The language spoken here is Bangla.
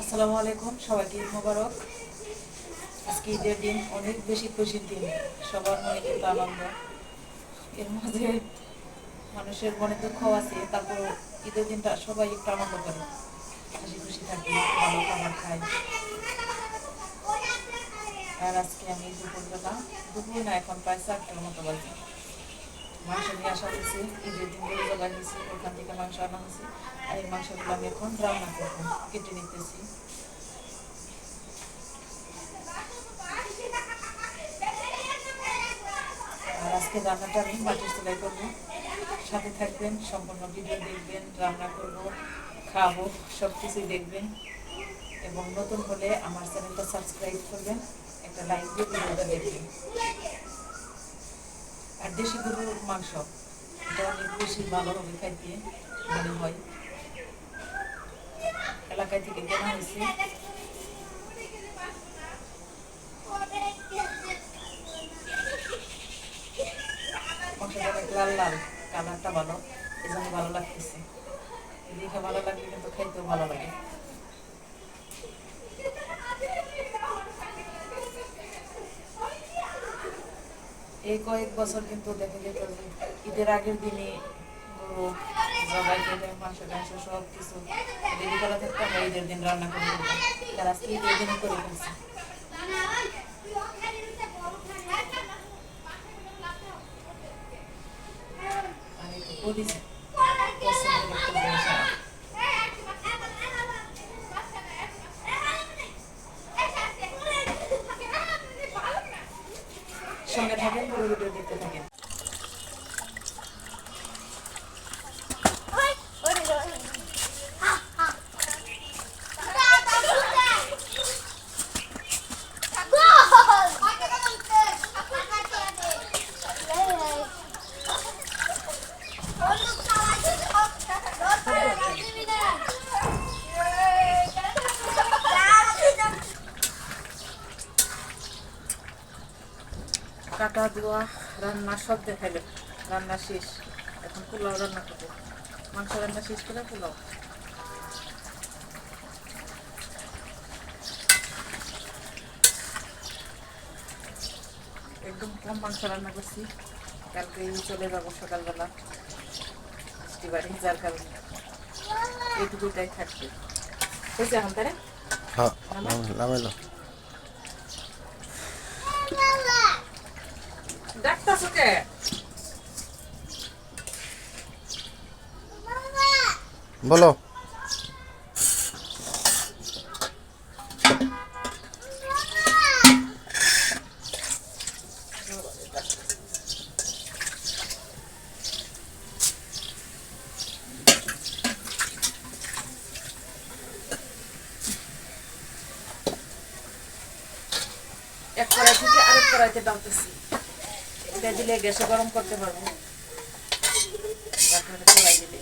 আসসালামু আলাইকুম, সবাইকে মোবারক। আজকে ঈদের দিন, অনেক বেশি খুশির দিন। সবার মনে কিন্তু আনন্দ। এর মাঝে মানুষের মনে দুঃখ আছে তারপর ঈদের দিনটা সবাই একটু আনন্দ করে। হাসি খুশি থাকে, ভালো খাবার খায় আর আজকে আমি দুপুরবেলা দুপুর না, এখন প্রায় চারটার মতো বাজে। ওখান থেকে মাংস আনা হয়েছে, আর এই আমি এখন রান্না কেটে নিতেছি। আর আজকে রান্নাটা আমি মাটির চুলাই করব। সাথে থাকবেন, সম্পূর্ণ ভিডিও দেখবেন, রান্না করব, খাব সব কিছুই দেখবেন। এবং নতুন হলে আমার চ্যানেলটা সাবস্ক্রাইব করবেন, একটা লাইক দিয়ে ভিডিওটা দেখবেন। আর দেশি গরুর মাংস, এটা অনেক বেশি ভালো হবে খাইতে মনে হয়। এলাকায় থেকে কেনা হয়েছে। মাংসটা লাল লাল, কালারটা ভালো এই জন্য ভালো লাগতেছে। দেখে ভালো লাগলে কিন্তু খাইতেও ভালো লাগে। এই কয়েক বছর কিন্তু দেখা যেত যে ঈদের আগের দিনে গরু, জবাই করে মাংস, টাংস সব কিছু রেডি করা থাকতো, আমরা ঈদের দিন রান্না করে তার আজকে ঈদের দিন করে ফেলছি। আর একটু করেছি পছন্দের একটু জিনিস আমার। সঙ্গে থাকেন ভিডিও দেখতে থাকেন। কাটা দেওয়া রান্না সব দেখাইলে রান্না শেষ। এখন পোলাও রান্না করব। মাংস রান্না শেষ করে পোলাও। একদম কম মাংস রান্না করছি। কালকে চলে যাব সকালবেলা। মিষ্টি বাড়ি, যার কারণে। এইটুকুটাই থাকবে। হয়েছে এখন তারা হ্যাঁ ডাক্তার কে বলো। এক কড়াই থেকে আরেক কড়াইতে ডালতেছি দিলে গ্যাসে গরম করতে পারব। কড়াই দিলে।